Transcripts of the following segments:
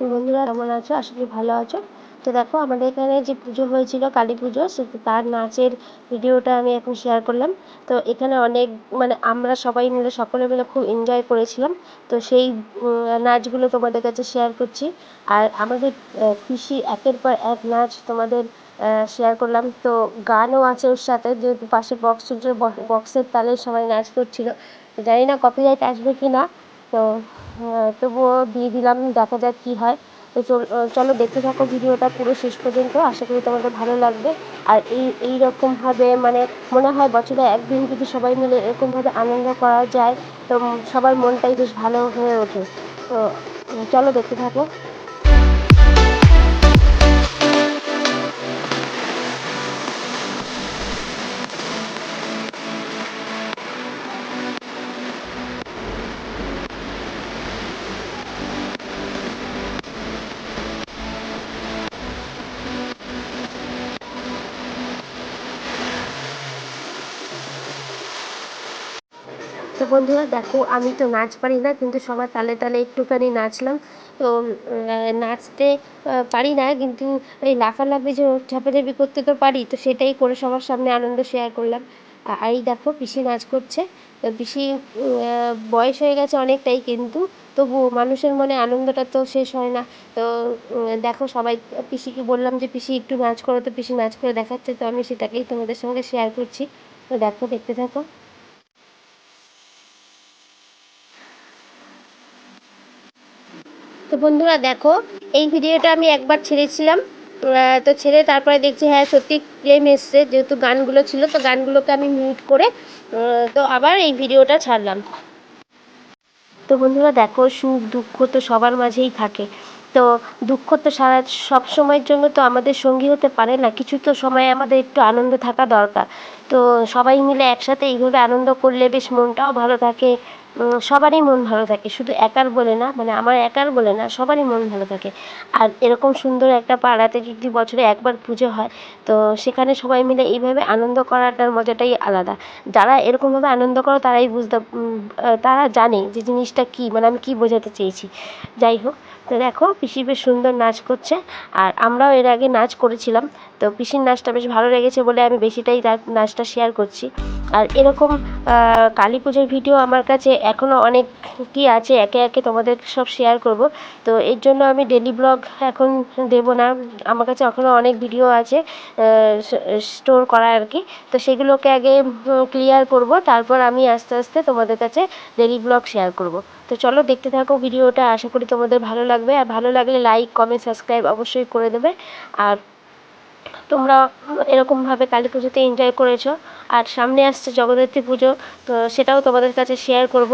বন্ধুরা কেমন আছো? আশা করি ভালো আছো। তো দেখো, আমাদের এখানে যে পুজো হয়েছিল, কালী পুজো তার নাচের ভিডিওটা আমি এখন শেয়ার করলাম। তো এখানে অনেক মানে আমরা সবাই মিলে, সকলে মিলে খুব এনজয় করেছিলাম। তো সেই নাচগুলো তোমাদের কাছে শেয়ার করছি। আর আমাদের পিসি একের পর এক নাচ তোমাদের শেয়ার করলাম। তো গানও আছে ওর সাথে, যেহেতু পাশে বক্স বক্সের তালে সবাই নাচ করছিল। জানি না কপিরাইট আসবে কি না তো তবুও দিয়ে দিলাম, দেখা যাক কী হয়। তো চলো দেখতে থাকো ভিডিওটা পুরো শেষ পর্যন্ত। আশা করি তোমাদের ভালো লাগবে। আর এই এই রকমভাবে মানে মনে হয় বছরে একদিন যদি সবাই মিলে এরকমভাবে আনন্দ করা যায়, তো সবার মনটাই বেশ ভালো হয়ে ওঠে। তো, চলো দেখতে থাকো। বন্ধুরা, দেখো আমি তো নাচ পারি না, কিন্তু সবার তালে তালে একটুখানি নাচলাম। তো নাচতে পারি না, কিন্তু এই লাফালাফি যে ঝাপাঝাপি করতে তো পারি, তো সেটাই করে সবার সামনে আনন্দ শেয়ার করলাম। আর এই দেখো, পিসি নাচ করছে। পিসি বয়স হয়ে গেছে অনেকটাই, কিন্তু তবু মানুষের মনে আনন্দটা তো শেষ হয় না। তো দেখো সবাই, পিসিকে বললাম যে, পিসি, একটু নাচ করো তো, পিসি নাচ করে দেখাচ্ছে। তো আমি সেটাকেই তোমাদের সঙ্গে শেয়ার করছি। তো দেখো, দেখতে থাকো। তো বন্ধুরা দেখো, এই ভিডিওটা আমি একবার ছেড়েছিলাম। তো ছেড়ে তারপরে দেখছি হ্যাঁ সত্যি ক্লেম এসছে, যেহেতু গানগুলো ছিল, তো গানগুলোকে আমি মিউট করে তো আবার এই ভিডিওটা ছাড়লাম। তো বন্ধুরা দেখো, সুখ, দুঃখ তো সবার মাঝেই থাকে। তো দুঃখ তো সারা সব সময়ের জন্য তো আমাদের সঙ্গী হতে পারে না, কিছু তো সময় আমাদের একটু আনন্দ থাকা দরকার। তো সবাই মিলে একসাথে এইভাবে আনন্দ করলে বেশ মনটাও ভালো থাকে। সবারই মন ভালো থাকে। শুধু একার বলে না মানে আমার একার বলে না, সবারই মন ভালো থাকে। আর এরকম সুন্দর একটা পাড়াতে যদি বছরে একবার পুজো হয়, তো সেখানে সবাই মিলে এইভাবে আনন্দ করাটার মজাটাই আলাদা। যারা এরকমভাবে আনন্দ করে, তারাই বুঝতে তারা জানে যে জিনিসটা কী মানে আমি কী বোঝাতে চেয়েছি। যাই হোক তো দেখো, পিসি বেশ সুন্দর নাচ করছে। আর আমরাও এর আগে নাচ করেছিলাম। তো পিসির নাচটা বেশ ভালো লেগেছে বলে আমি বেশিটাই তার নাচটা শেয়ার করছি। আর এরকম কালী পুজোর ভিডিও আমার কাছে এখনও অনেক কি আছে, একে একে তোমাদের সব শেয়ার করব। তো এর জন্য আমি ডেলি ব্লগ এখন দেবো না। আমার কাছে এখনও অনেক ভিডিও আছে স্টোর করা আর কি। তো সেগুলোকে আগে ক্লিয়ার করব। তারপর আমি আস্তে আস্তে তোমাদের কাছে ডেলি ব্লগ শেয়ার করব। তো চলো দেখতে থাকো ভিডিওটা আশা করি তোমাদের ভালো লাগবে আর ভালো লাগলে লাইক কমেন্ট সাবস্ক্রাইব অবশ্যই করে দেবে। আর তোমরা এরকমভাবে কালী পুজোতে এনজয় করেছ। আর সামনে আসছে জগদ্ধাত্রী পুজো, তো সেটাও তোমাদের কাছে শেয়ার করব।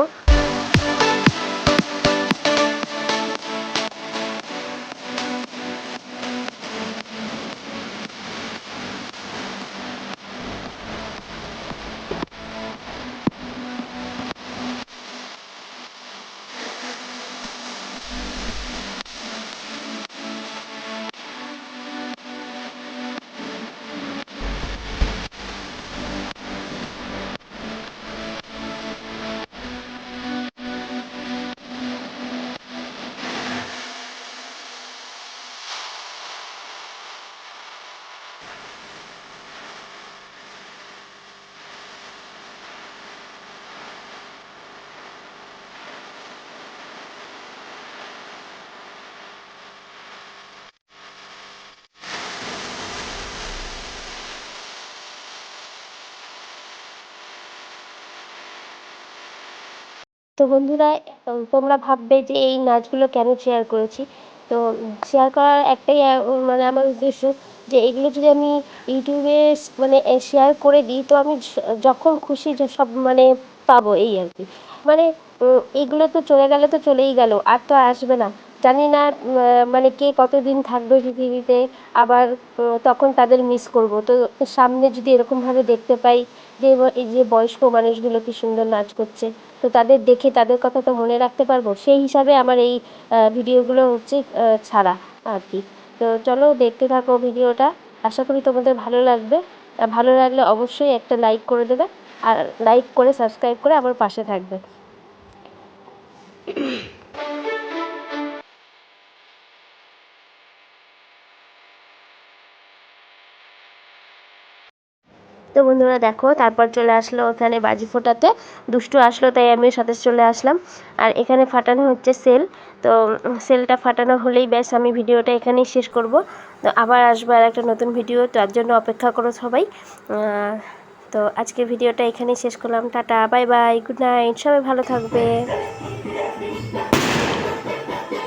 তো বন্ধুরা তোমরা ভাববে যে এই নাচগুলো কেন শেয়ার করেছি? তো শেয়ার করার একটাই মানে আমার উদ্দেশ্য যে এগুলো যদি আমি ইউটিউবে মানে শেয়ার করে দিই, তো আমি যখন খুশি সব মানে পাবো এই আর কি। মানে এগুলো তো চলে গেলে তো চলেই গেল, আর তো আসবে না। জানি না মানে কে কতদিন থাকবে পৃথিবীতে, আবার তখন তাদের মিস করব। তো সামনে যদি এরকমভাবে দেখতে পাই যে, এই যে বয়স্ক মানুষগুলো কি সুন্দর নাচ করছে, তো তাদের দেখে তাদের কথা তো মনে রাখতে পারব। সেই হিসাবে আমার এই ভিডিওগুলো হচ্ছে ছাড়া আর কি তো চলো দেখতে থাকো ভিডিওটা। আশা করি তোমাদের ভালো লাগবে। ভালো লাগলে অবশ্যই একটা লাইক করে দেবে, আর লাইক করে সাবস্ক্রাইব করে আমার পাশে থাকবে। তো বন্ধুরা দেখো, তারপর চলে আসলো ওখানে বাজি ফোটাতে। দুষ্টু আসলো, তাই আমিও সাথে চলে আসলাম। আর এখানে ফাটানো হচ্ছে সেল। তো সেলটা ফাটানো হলেই ব্যাস, আমি ভিডিওটা এখানেই শেষ করব। তো আবার আসব আর একটা নতুন ভিডিও তার জন্য অপেক্ষা করো সবাই। তো আজকে ভিডিওটা এখানেই শেষ করলাম। Tata, bye bye, good night, সবাই ভালো থাকবে।